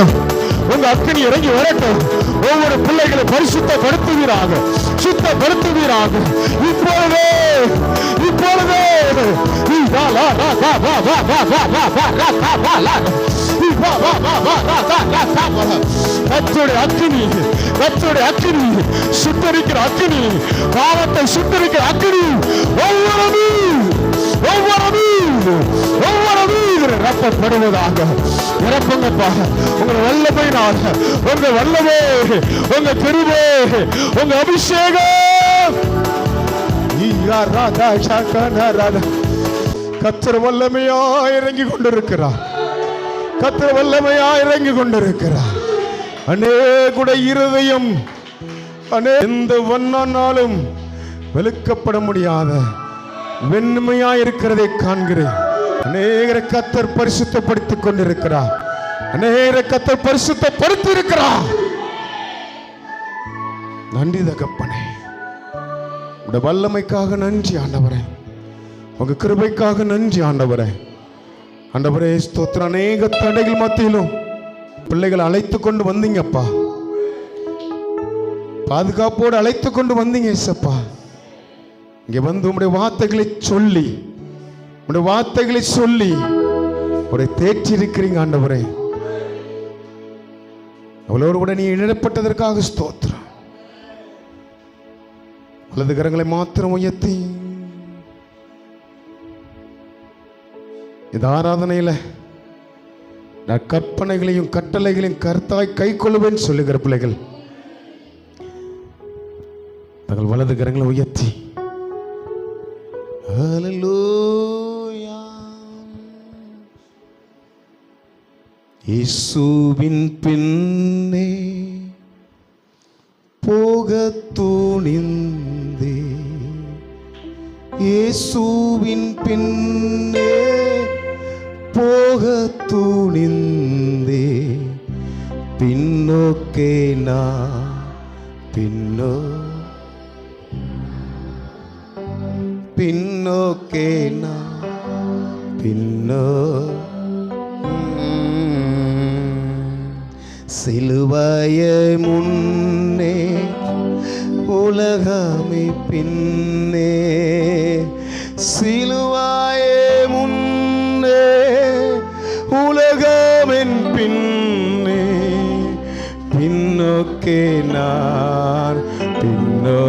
வரட்டும் உங்க அக்கினி இறங்கி வரட்டும் ஒவ்வொரு பிள்ளைகளை பரிசுத்தப்படுத்துவீராக சுத்தப்படுத்துவீராக இப்பொழுதே இப்பொழுதே நீ வா, அக்கினி அக்கினி சுத்தரிக்கிற அக்கினி பாவத்தை சுத்தரிக்கிற அக்கினி மீன் ரத்தப்படுவதாக உங்கள் வல்லமை வல்லமையினால உங்க வல்லமே உங்க கிருபே உங்க அபிஷேகம். கத்திர ராதா. வல்லமையா இறங்கி கொண்டிருக்கிறார். கத்திர வல்லமையா இறங்கி கொண்டிருக்கிறார். கூட இருதயம் அநே எந்த வண்ணானாலும் வெளுக்கப்பட முடியாத வெண்மையா இருக்கிறதை காண்கிறேன். அநேகரை கத்தர் பரிசுத்தப்படுத்திக் கொண்டிருக்கிறார். அநேகரை கத்தர் பரிசுத்தப்படுத்தி இருக்கிறார் நன்றி தகப்பனே. உடைய வல்லமைக்காக நன்றி ஆண்டவரே. உங்க கிருபைக்காக நன்றி ஆண்டவரே. ஆண்டவரே ஸ்தோத்திர அநேக தடைகள் மத்தியிலும் பிள்ளைகளை அழைத்து கொண்டு வந்தீங்கப்பா. பாதுகாப்போடு அழைத்து கொண்டு வந்தீங்க ஏசப்பா இங்கே வந்து உங்களுடைய வார்த்தைகளை சொல்லி உங்களுடைய வார்த்தைகளை சொல்லி உடைய தேற்றி இருக்கிறீங்க ஆண்டவரே. அவளோடு கூட நீ இழப்பட்டதற்காக ஸ்தோத்திரம். வலது கரங்களை மாத்திரம் உயர்த்தி. இந்த ஆராதனையில நான் கற்பனைகளையும் கட்டளைகளையும் கருத்தாய் கை கொள்ளுவேன் சொல்லுகிற பிள்ளைகள். தங்கள் வலது கரங்களை உயர்த்தி. ஹலோ இயேசுவின் பின்னே போக துணிந்தே இயேசுவின் பின்னே போக துணிந்தே பின்னோக்கே நான் பின்னோ பின்னோக்கே நான் பின்னோ சிலுவையை முன்னே உலகமே பின்னே. சிலுவாயே முன்னே உலகமின் பின்னே. பின்னோக்கே நான் பின்னோ